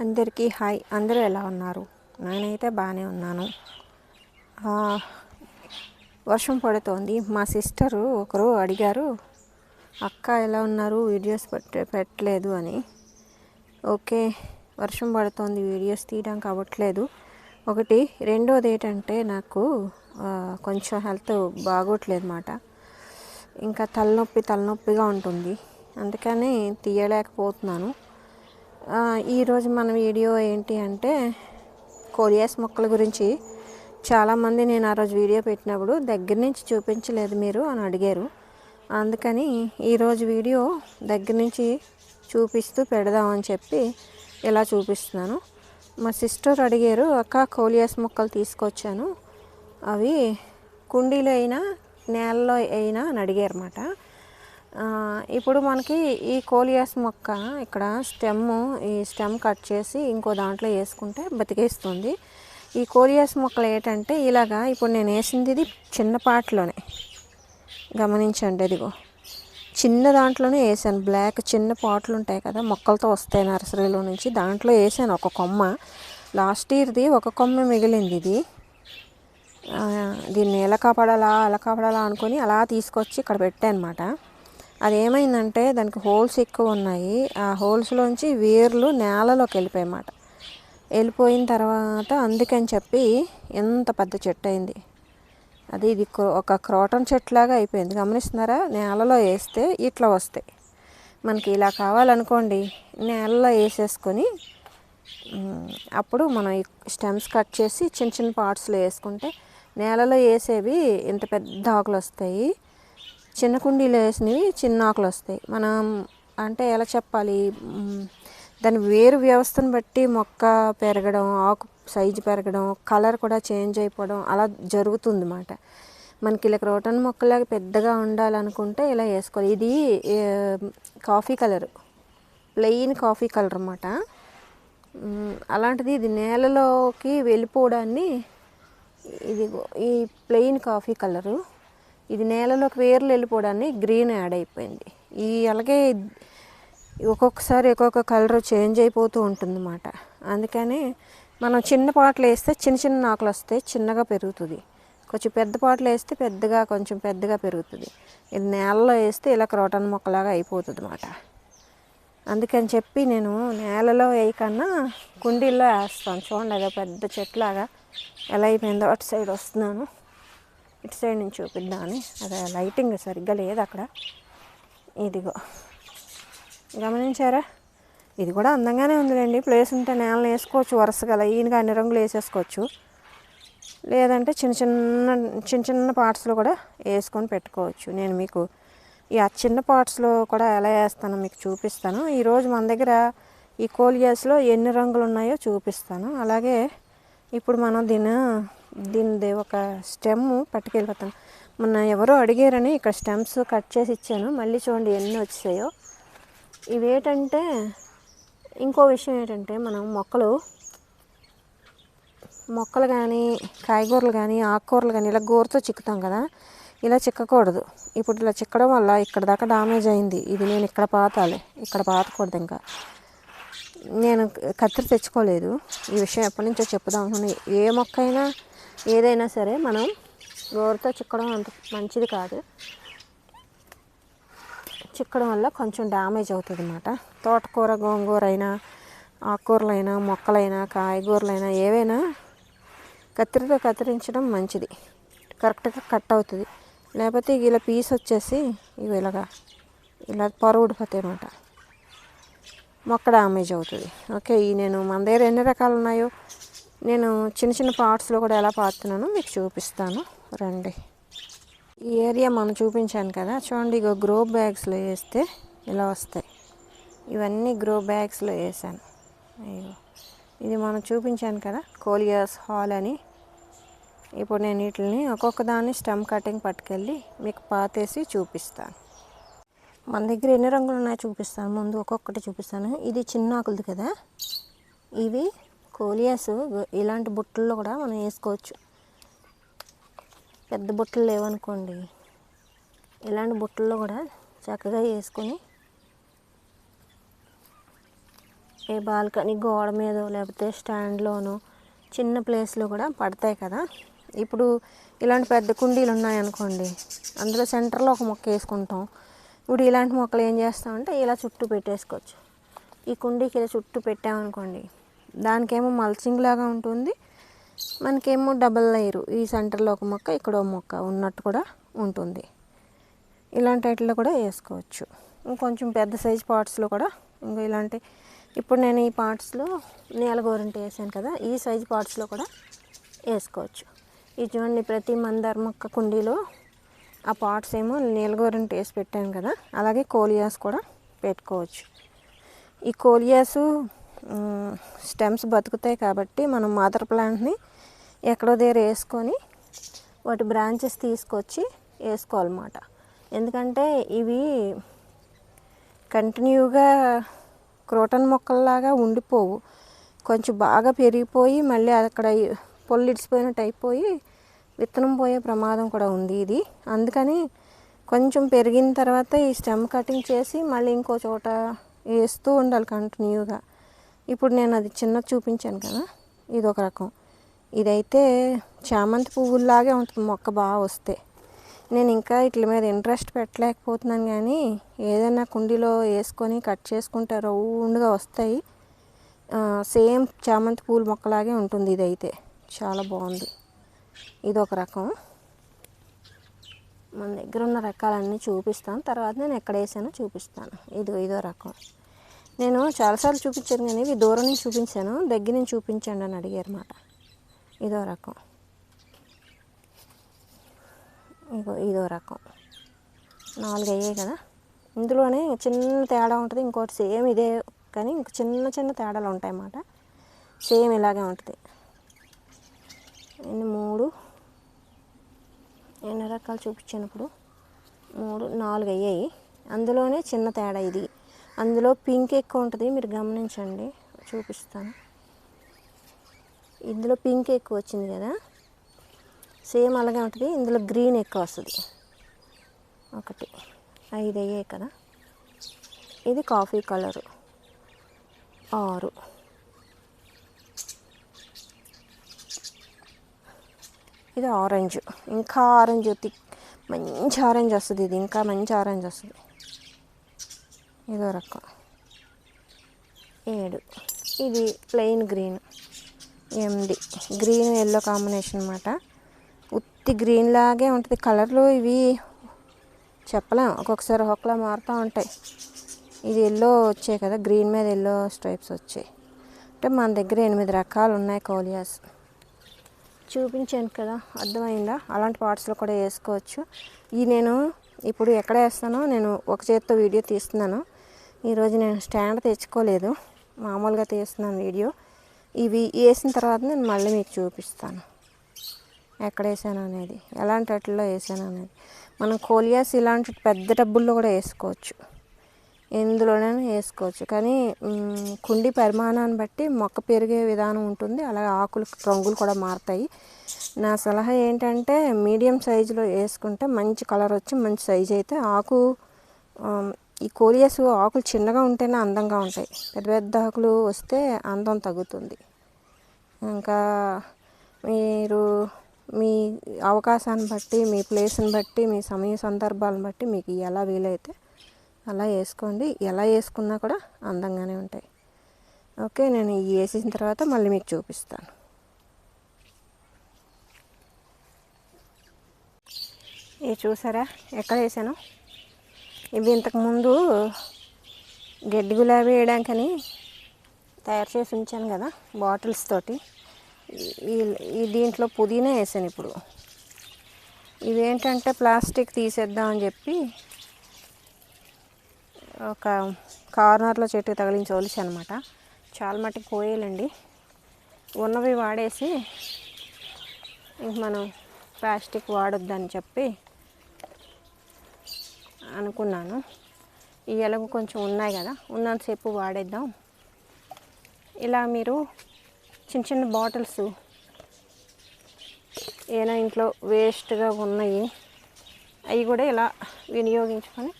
అందరికీ హాయ్. అందరూ ఎలా ఉన్నారు? నేనైతే బాగానే ఉన్నాను. వర్షం పడుతోంది. మా సిస్టరు ఒకరు అడిగారు అక్క ఎలా ఉన్నారు? వీడియోస్ పెట్ట పెట్టలేదు అని. ఓకే వర్షం పడుతోంది. వీడియోస్ తీయడానికి అవ్వట్లేదు ఒకటి రెండోది ఏంటంటే నాకు కొంచెం హెల్త్ బాగోట్లేదు మాట. ఇంకా తలనొప్పి తలనొప్పిగా ఉంటుంది. అందుకని తీయలేకపోతున్నాను. ఈరోజు మన వీడియో ఏంటి అంటే కోలియాస్ మొక్కల గురించి. చాలామంది నేను ఆ రోజు వీడియో పెట్టినప్పుడు దగ్గర నుంచి చూపించలేదు మీరు అని అడిగారు. అందుకని ఈరోజు వీడియో దగ్గర నుంచి చూపిస్తూ పెడదామని చెప్పి ఇలా చూపిస్తున్నాను. మా సిస్టర్ అడిగారు అక్క కోలియాస్ మొక్కలు తీసుకొచ్చాను. అవి కుండీలో అయినా నేలలో అయినా అని అడిగారు అన్నమాట. ఇప్పుడు మనకి ఈ కోలియాస్ మొక్క ఇక్కడ స్టెమ్ ఈ స్టెమ్ కట్ చేసి ఇంకో దాంట్లో వేసుకుంటే బతికేస్తుంది. ఈ కోలియాస్ మొక్కలు ఏంటంటే ఇలాగా ఇప్పుడు నేను వేసింది ఇది చిన్న పాటలోనే. గమనించండి ఇదిగో. చిన్న దాంట్లోనే వేసాను. బ్లాక్ చిన్న పాట్లు ఉంటాయి కదా మొక్కలతో వస్తాయి నర్సరీలో నుంచి. దాంట్లో వేసాను ఒక కొమ్మ. లాస్ట్ ఇయర్ది ఒక కొమ్మ మిగిలింది ఇది. దీన్ని ఎలా కాపాడాలా ఎలా కాపాడాలా అనుకొని అలా తీసుకొచ్చి ఇక్కడ పెట్టాను అనమాట అది ఏమైందంటే దానికి హోల్స్ ఎక్కువ ఉన్నాయి ఆ హోల్స్లోంచి వేర్లు నేలలోకి వెళ్ళిపోయాయి వెళ్ళిపోయిన తర్వాత అందుకని చెప్పి ఎంత పెద్ద చెట్టు అయింది. అది ఇది ఒక క్రోటన్ చెట్లాగా అయిపోయింది. గమనిస్తున్నారా? నేలలో వేస్తే ఇట్లా వస్తాయి. మనకి ఇలా కావాలనుకోండి నేలలో వేసేసుకొని అప్పుడు మనం స్టెమ్స్ కట్ చేసి చిన్న చిన్న పార్ట్స్లో వేసుకుంటే నేలలో వేసేవి ఇంత పెద్ద ఆకులు వస్తాయి. చిన్న కుండీలో వేసినవి చిన్న ఆకులు వస్తాయి మనం అంటే ఎలా చెప్పాలి? దాని వేరు వ్యవస్థను బట్టి మొక్క పెరగడం ఆకు సైజు పెరగడం కలర్ కూడా చేంజ్ అయిపోవడం అలా జరుగుతుంది అన్నమాట మనకి ఇలా క్రోటన్ మొక్కలాగా పెద్దగా ఉండాలనుకుంటే ఇలా వేసుకోవాలి. ఇది coffee colour. Plain coffee colour అన్నమాట అలాంటిది ఇది నేలలోకి వెళ్ళిపోవడాన్ని ఇది ఈ ప్లెయిన్ కాఫీ కలరు. ఇది నేలలోకి వేర్లు వెళ్ళిపోవడాన్ని గ్రీన్ యాడ్ అయిపోయింది. ఈ అలాగే ఒక్కొక్కసారి ఒక్కొక్క కలర్ చేంజ్ అయిపోతూ ఉంటుంది అన్నమాట అందుకని మనం చిన్న పాటలు వేస్తే చిన్న చిన్న ఆకులు వస్తాయి చిన్నగా పెరుగుతుంది. కొంచెం పెద్ద పాటలు వేస్తే పెద్దగా కొంచెం పెద్దగా పెరుగుతుంది. ఇది నేలలో వేస్తే ఇలా క్రోటన్ మొక్కలాగా అయిపోతుంది అన్నమాట అందుకని చెప్పి నేను నేలలో వేయకన్నా కుండీల్లో వేస్తాను. చూడండి అదో పెద్ద చెట్లాగా ఎలా అయిపోయిందో అటు సైడ్ వస్తున్నాను. ఇటు సైడ్ నుంచి చూపిద్దామని. అదే లైటింగ్ సరిగ్గా లేదు అక్కడ. ఇదిగో. గమనించారా? ఇది కూడా అందంగానే ఉందిలేండి. ప్లేస్ ఉంటే నేలను వేసుకోవచ్చు వరుసగా ఈయనగా అన్ని రంగులు వేసేసుకోవచ్చు. లేదంటే చిన్న చిన్న చిన్న చిన్న పార్ట్స్లో కూడా వేసుకొని పెట్టుకోవచ్చు. నేను మీకు ఈ ఆ చిన్న పార్ట్స్లో కూడా ఎలా వేస్తానో మీకు చూపిస్తాను. ఈరోజు మన దగ్గర ఈ కోలియాస్లో ఎన్ని రంగులు ఉన్నాయో చూపిస్తాను. అలాగే ఇప్పుడు మనం దీని దీనిది ఒక స్టెమ్ పట్టుకెళ్ళిపోతాను. మొన్న ఎవరో అడిగారని ఇక్కడ స్టెమ్స్ కట్ చేసి ఇచ్చాను. మళ్ళీ చూడండి ఎన్ని వచ్చాయో. ఇవేంటంటే ఇంకో విషయం ఏంటంటే మనం మొక్కలు మొక్కలు కానీ కాయగూరలు కానీ ఆకుకూరలు కానీ ఇలా గోరుతో చిక్కుతాం కదా. ఇలా చిక్కకూడదు. ఇప్పుడు ఇలా చిక్కడం వల్ల ఇక్కడ దాకా డామేజ్ అయింది. ఇది నేను ఇక్కడ పాతాలి. ఇక్కడ పాతకూడదు ఇంకా. నేను కత్తిరి తెచ్చుకోలేదు. ఈ విషయం ఎప్పటి నుంచో చెప్పుదాం అనుకున్నాను. ఏ మొక్క అయినా ఏదైనా సరే మనం గోరుతో చిక్కడం అంత మంచిది కాదు. చిక్కడం వల్ల కొంచెం డ్యామేజ్ అవుతుంది అన్నమాట తోటకూర గోంగూర అయినా ఆకుకూరలైనా మొక్కలైనా కాయగూరలైనా ఏవైనా కత్తిరితో కత్తిరించడం మంచిది. కరెక్ట్గా కట్ అవుతుంది. లేకపోతే ఇలా పీస్ వచ్చేసి ఇవి ఇలాగా ఇలా పొర అన్నమాట. మొక్క డ్యామేజ్ అవుతుంది. ఓకే ఈ నేను మన దగ్గర ఎన్ని రకాలు ఉన్నాయో నేను చిన్న చిన్న పార్ట్స్లో కూడా ఎలా పాతున్నానో మీకు చూపిస్తాను. రండి. ఈ ఏరియా మనం చూపించాను కదా చూడండి ఇగో గ్రో బ్యాగ్స్లో వేస్తే ఇలా వస్తాయి. ఇవన్నీ గ్రో బ్యాగ్స్లో వేసాను. అయ్యో. ఇది మనం చూపించాను కదా కోలియాస్ హాల్ అని. ఇప్పుడు నేను వీటిని ఒక్కొక్క దాన్ని స్టెమ్ కటింగ్ పట్టుకెళ్ళి మీకు పాతేసి చూపిస్తాను. మన దగ్గర ఎన్ని రంగులు ఉన్నాయో చూపిస్తాను. ముందు ఒక్కొక్కటి చూపిస్తాను. ఇది చిన్న ఆకులది కదా. ఇవి కోలియాస్ ఇలాంటి బుట్టల్లో కూడా మనం వేసుకోవచ్చు. పెద్ద బుట్టలు లేవనుకోండి ఇలాంటి బుట్టల్లో కూడా చక్కగా వేసుకొని ఏ బాల్కనీ గోడ మీద లేకపోతే స్టాండ్లోనో చిన్న ప్లేస్లో కూడా పడతాయి కదా. ఇప్పుడు ఇలాంటి పెద్ద కుండీలు ఉన్నాయనుకోండి అందులో సెంటర్లో ఒక మొక్క వేసుకుంటాం. ఇప్పుడు ఇలాంటి మొక్కలు ఏం చేస్తామంటే ఇలా చుట్టూ పెట్టేసుకోవచ్చు. ఈ కుండీకి ఇలా చుట్టూ పెట్టామనుకోండి దానికేమో మల్చింగ్ లాగా ఉంటుంది. మనకేమో డబల్ లేయరు. ఈ సెంటర్లో ఒక మొక్క ఇక్కడ ఒక మొక్క ఉన్నట్టు కూడా ఉంటుంది. ఇలాంటి వాటిలో కూడా వేసుకోవచ్చు. ఇంకొంచెం పెద్ద సైజ్ పార్ట్స్లో కూడా ఇంకా ఇలాంటి ఇప్పుడు నేను ఈ పార్ట్స్లో నేల గోరంటి వేసాను కదా ఈ సైజ్ పార్ట్స్లో కూడా వేసుకోవచ్చు. ఈ చూడండి ప్రతి మందార మొక్క కుండీలో ఆ పార్ట్స్ ఏమో నీల వేసి పెట్టాను కదా అలాగే కోలియాస్ కూడా పెట్టుకోవచ్చు. ఈ కోలియాసు స్టెమ్స్ బతుకుతాయి కాబట్టి మనం మదర్ ప్లాంట్ని ఎక్కడో దగ్గర వేసుకొని వాటి బ్రాంచెస్ తీసుకొచ్చి వేసుకోవాలన్నమాట. ఎందుకంటే ఇవి కంటిన్యూగా క్రోటన్ మొక్కల్లాగా ఉండిపోవు. కొంచెం బాగా పెరిగిపోయి మళ్ళీ అక్కడ పొల్లు ఇడిచిపోయినట్టు అయిపోయి విత్తనం పోయే ప్రమాదం కూడా ఉంది ఇది. అందుకని కొంచెం పెరిగిన తర్వాత ఈ స్టెమ్ కటింగ్ చేసి మళ్ళీ ఇంకో చోట వేస్తూ ఉండాలి కంటిన్యూగా. ఇప్పుడు నేను అది చిన్న చూపించాను కదా ఇది ఒక రకం. ఇదైతే చామంతి పువ్వుల్లాగే ఉంటుంది మొక్క బాగా వస్తే. నేను ఇంకా ఇట్ల మీద ఇంట్రెస్ట్ పెట్టలేకపోతున్నాను కానీ ఏదైనా కుండీలో వేసుకొని కట్ చేసుకుంటే రౌండ్గా వస్తాయి. సేమ్ చామంతి పూల మొక్కలాగే ఉంటుంది ఇదైతే. చాలా బాగుంది. ఇది ఒక రకం. మన దగ్గర ఉన్న రకాలన్నీ చూపిస్తాను. తర్వాత నేను ఎక్కడ వేసానో చూపిస్తాను. ఇది ఇదో రకం. నేను చాలాసార్లు చూపించాను కానీ ఇవి దూరం నుంచి చూపించాను దగ్గర నుంచి చూపించండి అని అడిగారు అన్నమాట ఇదో రకం. ఇగో ఇదో రకం. నాలుగు అయ్యాయి కదా. ఇందులోనే చిన్న తేడా ఉంటుంది ఇంకోటి సేమ్ ఇదే కానీ ఇంక చిన్న చిన్న తేడాలు ఉంటాయి అన్నమాట. సేమ్ ఇలాగే ఉంటుంది. ఎన్ని మూడు ఎన్ని రకాలు చూపించినప్పుడు మూడు నాలుగు అయ్యాయి. అందులోనే చిన్న తేడా ఇది. అందులో పింక్ ఎక్కువ ఉంటుంది మీరు గమనించండి. చూపిస్తాను. ఇందులో పింక్ ఎక్కువ వచ్చింది కదా? సేమ్ అలాగే ఉంటుంది ఇందులో గ్రీన్ ఎక్కువ వస్తుంది. ఒకటి. ఐదు అయ్యాయి కదా? ఇది కాఫీ కలరు. ఆరు. ఇది ఆరెంజ్. ఇంకా ఆరెంజ్ థిక్ మంచి ఆరెంజ్ వస్తుంది ఇది ఇంకా మంచి ఆరెంజ్ వస్తుంది. ఇదో రకం ఏడు. ఇది ప్లెయిన్ గ్రీన్. ఎనిమిది గ్రీన్ ఎల్లో కాంబినేషన్ అనమాట ఉత్తి గ్రీన్ లాగే ఉంటుంది. కలర్లు ఇవి చెప్పలేం. ఒక్కొక్కసారి ఒకలా మారుతూ ఉంటాయి. ఇది ఎల్లో వచ్చాయి కదా. గ్రీన్ మీద ఎల్లో స్ట్రైప్స్ వచ్చాయి. అంటే మన దగ్గర ఎనిమిది రకాలు ఉన్నాయి కోలియాస్. చూపించాను కదా. అర్థమైందా? అలాంటి పార్ట్స్లో కూడా వేసుకోవచ్చు. ఈ నేను ఇప్పుడు ఎక్కడ వేస్తానో నేను ఒక చేత్తో వీడియో తీస్తున్నాను. ఈరోజు నేను స్టాండ్ తెచ్చుకోలేదు. మామూలుగా తీస్తున్నాను వీడియో. ఇవి వేసిన తర్వాత నేను మళ్ళీ మీకు చూపిస్తాను. ఎక్కడ వేసాను అనేది ఎలాంటి వాటిల్లో వేసాను అనేది. మనం కోలియాస్ ఇలాంటి పెద్ద డబ్బుల్లో కూడా వేసుకోవచ్చు. ఎందులోనైనా వేసుకోవచ్చు. కానీ కుండి పరిమాణాన్ని బట్టి మొక్క పెరిగే విధానం ఉంటుంది. అలాగే ఆకులు రంగులు కూడా మారుతాయి. నా సలహా ఏంటంటే మీడియం సైజులో వేసుకుంటే మంచి కలర్ వచ్చి మంచి సైజు అయితే ఆకు ఈ కోలియాస్ ఆకులు చిన్నగా ఉంటేనే అందంగా ఉంటాయి. పెద్ద పెద్ద ఆకులు వస్తే అందం తగ్గుతుంది. ఇంకా మీరు మీ అవకాశాన్ని బట్టి మీ ప్లేస్ని బట్టి మీ సమయ సందర్భాలను బట్టి మీకు ఎలా వీలైతే అలా వేసుకోండి. ఎలా వేసుకున్నా కూడా అందంగానే ఉంటాయి. ఓకే నేను ఇవి వేసిన తర్వాత మళ్ళీ మీకు చూపిస్తాను. ఇది చూసారా? ఎక్కడ వేసాను? ఇవి ఇంతకుముందు గడ్డి గులాబీ వేయడానికని తయారు చేసి ఉంచాను కదా బాటిల్స్ తోటి. ఈ ఈ దీంట్లో పుదీనా వేసాను ఇప్పుడు. ఇవేంటంటే ప్లాస్టిక్ తీసేద్దామని చెప్పి ఒక కార్నర్లో చెట్టు తగిలించి అనమాట చాలా మట్టుకు కోయాలండి ఉన్నవి వాడేసి ఇంక మనం ప్లాస్టిక్ వాడొద్దని చెప్పి అనుకున్నాను. ఈ ఎలుగు కొంచెం ఉన్నాయి కదా ఉన్నంతసేపు వాడేద్దాం. ఇలా మీరు చిన్న చిన్న బాటిల్స్ ఏమైనా ఇంట్లో వేస్ట్గా ఉన్నాయి అవి కూడా ఇలా వినియోగించుకొని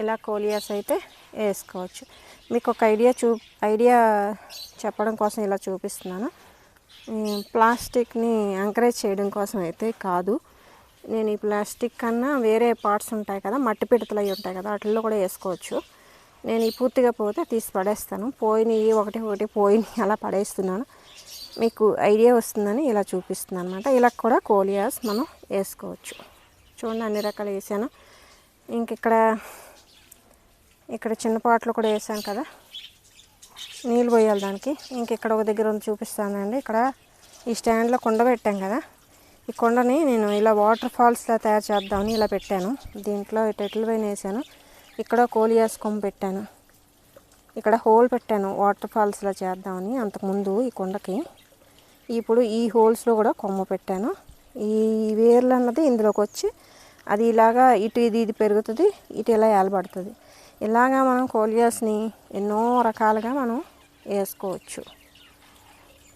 ఇలా కోలియాస్ అయితే వేసుకోవచ్చు. మీకు ఒక ఐడియా చూ ఐడియా చెప్పడం కోసం ఇలా చూపిస్తున్నాను. ప్లాస్టిక్ని ఎంకరేజ్ చేయడం కోసం అయితే కాదు. నేను ఈ ప్లాస్టిక్ కన్నా వేరే పార్ట్స్ ఉంటాయి కదా మట్టి పిడతలు అవి ఉంటాయి కదా వాటిల్లో కూడా వేసుకోవచ్చు. నేను ఈ పూర్తిగా పోతే తీసి పడేస్తాను. పోయినవి ఒకటి ఒకటి పోయినవి అలా పడేస్తున్నాను. మీకు ఐడియా వస్తుందని ఇలా చూపిస్తున్నాను అనమాట ఇలా కూడా కోలియాస్ మనం వేసుకోవచ్చు. చూడండి అన్ని రకాలు వేసాను. ఇంక ఇక్కడ ఇక్కడ చిన్న పాటలు కూడా వేసాను కదా. నీళ్ళు పోయాలి దానికి. ఇంక ఇక్కడ ఒక దగ్గర ఉంది చూపిస్తానండి. ఇక్కడ ఈ స్టాండ్లో కుండ పెట్టాం కదా. ఈ కొండని నేను ఇలా వాటర్ ఫాల్స్లా తయారు చేద్దామని ఇలా పెట్టాను. దీంట్లో టెట్ల పైన వేసాను. ఇక్కడ కోలియాస్ కొమ్మ పెట్టాను. ఇక్కడ హోల్ పెట్టాను వాటర్ ఫాల్స్లా చేద్దామని అంతకుముందు ఈ కొండకి. ఇప్పుడు ఈ హోల్స్లో కూడా కొమ్మ పెట్టాను. ఈ వేర్లు అన్నది ఇందులోకి వచ్చి అది ఇలాగా ఇటు ఇది ఇది పెరుగుతుంది ఇటు ఇలా ఏలబడుతుంది. ఇలాగా మనం కోలియాస్ని ఎన్నో రకాలుగా మనం వేసుకోవచ్చు.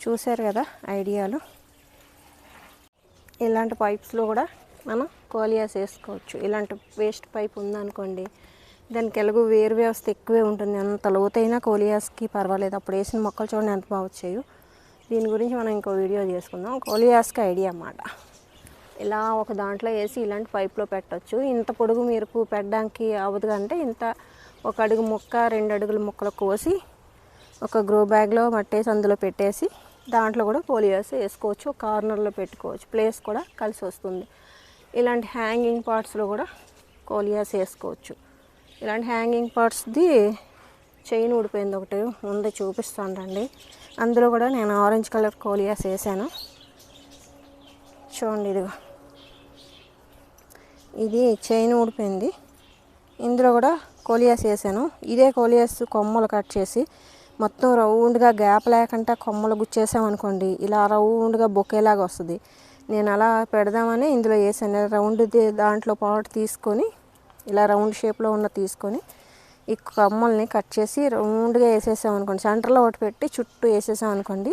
చూశారు కదా ఐడియాలు? ఇలాంటి పైప్స్లో కూడా మనం కోలియాస్ వేసుకోవచ్చు. ఇలాంటి వేస్ట్ పైప్ ఉందనుకోండి దానికి ఎలాగో వేరు వ్యవస్థ ఎక్కువే ఉంటుంది. అంత లోతైన కోలియాస్కి పర్వాలేదు. అప్పుడు వేసిన మొక్కలు చూడండి ఎంత బాగా వచ్చాయో. దీని గురించి మనం ఇంకో వీడియో చేసుకుందాం. కోలియాస్కి ఐడియా అన్నమాట. ఇలా ఒక దాంట్లో వేసి ఇలాంటి పైప్లో పెట్టచ్చు. ఇంత పొడుగు మీరు పెట్టడానికి అవ్వదు అంటే ఇంత ఒక అడుగు మొక్క రెండు అడుగుల మొక్కలు కోసి ఒక గ్రో బ్యాగ్లో మట్టేసి అందులో పెట్టేసి దాంట్లో కూడా పోలియోస్ వేసుకోవచ్చు కార్నర్లో పెట్టుకోవచ్చు ప్లేస్ కూడా కలిసి వస్తుంది. ఇలాంటి హ్యాంగింగ్ పార్ట్స్లో కూడా కోలియాస్ వేసుకోవచ్చు. ఇలాంటి హ్యాంగింగ్ పార్ట్స్ది చైన్ ఊడిపోయింది ఒకటి ముందే చూపిస్తాను రండి. అందులో కూడా నేను ఆరెంజ్ కలర్ కోలియాస్ వేసాను. చూడండి ఇదిగో. ఇది చైన్ ఊడిపోయింది. ఇందులో కూడా కోలియాస్ వేసాను. ఇదే కోలియాస్ కొమ్మలు కట్ చేసి మొత్తం రౌండ్గా గ్యాప్ లేకుండా కొమ్మలు గుచ్చేసామనుకోండి ఇలా రౌండ్గా బొకేలాగా వస్తుంది. నేను అలా పెడదామని ఇందులో వేసాను. రౌండ్ దాంట్లో పాటు తీసుకొని ఇలా రౌండ్ షేప్లో ఉన్న తీసుకొని ఈ కొమ్మల్ని కట్ చేసి రౌండ్గా వేసేసామనుకోండి సెంటర్లో ఒకటి పెట్టి చుట్టూ వేసేసామనుకోండి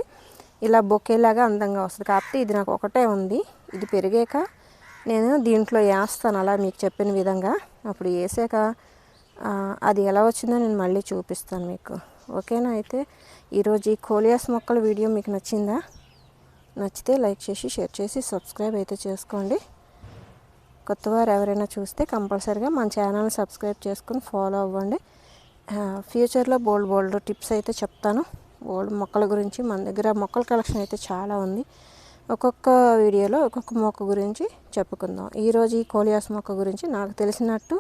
ఇలా బొకేలాగా అందంగా వస్తుంది. కాకపోతే ఇది నాకు ఒకటే ఉంది. ఇది పెరిగాక నేను దీంట్లో వేస్తాను అలా మీకు చెప్పిన విధంగా. అప్పుడు వేసాక అది ఎలా వచ్చిందో నేను మళ్ళీ చూపిస్తాను మీకు. ఓకేనా? అయితే ఈరోజు ఈ కోలియాస్ మొక్కల వీడియో మీకు నచ్చిందా? నచ్చితే లైక్ చేసి షేర్ చేసి సబ్స్క్రైబ్ అయితే చేసుకోండి. కొత్తవారు ఎవరైనా చూస్తే కంపల్సరీగా మన ఛానల్ని సబ్స్క్రైబ్ చేసుకుని ఫాలో అవ్వండి. ఫ్యూచర్లో బోల్డ్ బోల్డ్ టిప్స్ అయితే చెప్తాను. బోల్డ్ మొక్కల గురించి మన దగ్గర మొక్కల కలెక్షన్ అయితే చాలా ఉంది. ఒక్కొక్క వీడియోలో ఒక్కొక్క మొక్క గురించి చెప్పుకుందాం. ఈరోజు ఈ కోలియాస్ మొక్క గురించి నాకు తెలిసినట్టు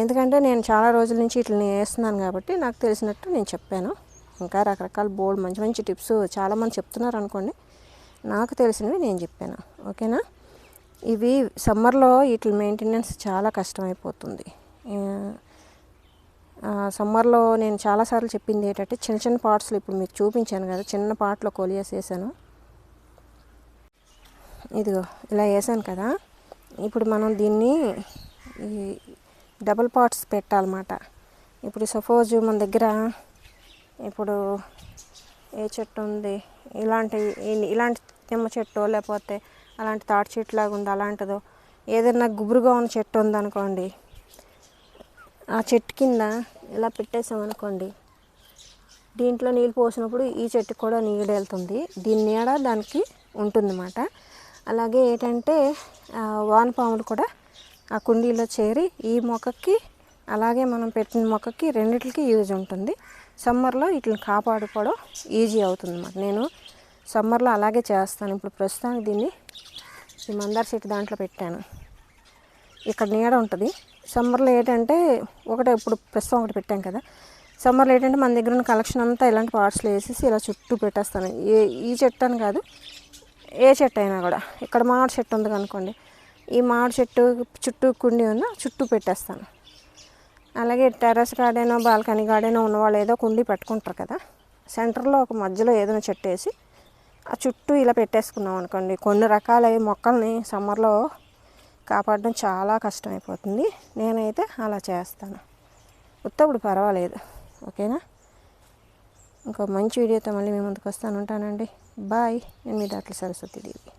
ఎందుకంటే నేను చాలా రోజుల నుంచి ఇట్లా వేస్తున్నాను కాబట్టి నాకు తెలిసినట్టు నేను చెప్పాను. ఇంకా రకరకాల బోల్డ్ మంచి మంచి టిప్స్ చాలామంది చెప్తున్నారు అనుకోండి. నాకు తెలిసినవి నేను చెప్పాను. ఓకేనా? ఇవి సమ్మర్లో వీటి మెయింటెనెన్స్ చాలా కష్టమైపోతుంది. సమ్మర్లో నేను చాలాసార్లు చెప్పింది ఏంటంటే చిన్న చిన్న పార్ట్స్లో ఇప్పుడు మీకు చూపించాను కదా చిన్న పార్ట్లో కొలియాస్ వేసాను. ఇదిగో ఇలా వేసాను కదా. ఇప్పుడు మనం దీన్ని డబుల్ పార్ట్స్ పెట్టాలన్నమాట. ఇప్పుడు సపోజ్ మన దగ్గర ఇప్పుడు ఏ చెట్టు ఉంది ఇలాంటి ఇలాంటి నిమ్మ చెట్టు లేకపోతే అలాంటి తాటి చెట్టు లాగా ఉంది అలాంటిదో ఏదైనా గుబురుగా ఉన్న చెట్టు ఉందనుకోండి ఆ చెట్టు కింద ఇలా పెట్టేసామనుకోండి దీంట్లో నీళ్ళు పోసినప్పుడు ఈ చెట్టు కూడా నీడ వెళ్తుంది దీని నీడ దానికి ఉంటుందన్నమాట. అలాగే ఏంటంటే వానపాములు కూడా ఆ కుండీలో చేరి ఈ మొక్కకి అలాగే మనం పెట్టిన మొక్కకి రెండిటికి యూజ్ ఉంటుంది. సమ్మర్లో వీటిని కాపాడుకోవడం ఈజీ అవుతుంది అన్నమాట నేను సమ్మర్లో అలాగే చేస్తాను. ఇప్పుడు ప్రస్తుతానికి దీన్ని ఈ మందార చెట్టు దాంట్లో పెట్టాను. ఇక్కడ నీడ ఉంటుంది. సమ్మర్లో ఏంటంటే ఒకటే ఇప్పుడు ప్రస్తుతం ఒకటి పెట్టాం కదా. సమ్మర్లో ఏంటంటే మన దగ్గర ఉన్న కలెక్షన్ అంతా ఇలాంటి పార్ట్స్లో వేసేసి ఇలా చుట్టూ పెట్టేస్తాను. ఏ ఈ చెట్టు అని కాదు ఏ చెట్టు అయినా కూడా. ఇక్కడ మామిడి చెట్టు ఉంది అనుకోండి. ఈ మామిడి చెట్టు చుట్టూ కుండి ఉన్న చుట్టూ పెట్టేస్తాను. అలాగే టెర్రస్ గార్డెనో బాల్కనీ గార్డెనో ఉన్నవాళ్ళు ఏదో కుండి పెట్టుకుంటారు కదా. సెంటర్లో ఒక మధ్యలో ఏదైనా చెట్టు వేసి ఆ చుట్టూ ఇలా పెట్టేసుకున్నాం అనుకోండి. కొన్ని రకాల మొక్కల్ని సమ్మర్లో కాపాడడం చాలా కష్టమైపోతుంది. నేనైతే అలా చేస్తాను. ఉత్తప్పుడు పర్వాలేదు. ఓకేనా? ఇంకో మంచి వీడియోతో మళ్ళీ మీ ముందుకు వస్తాను. ఉంటానండి. బాయ్. నేను మీ దాంట్లో సరస్వతి దేవి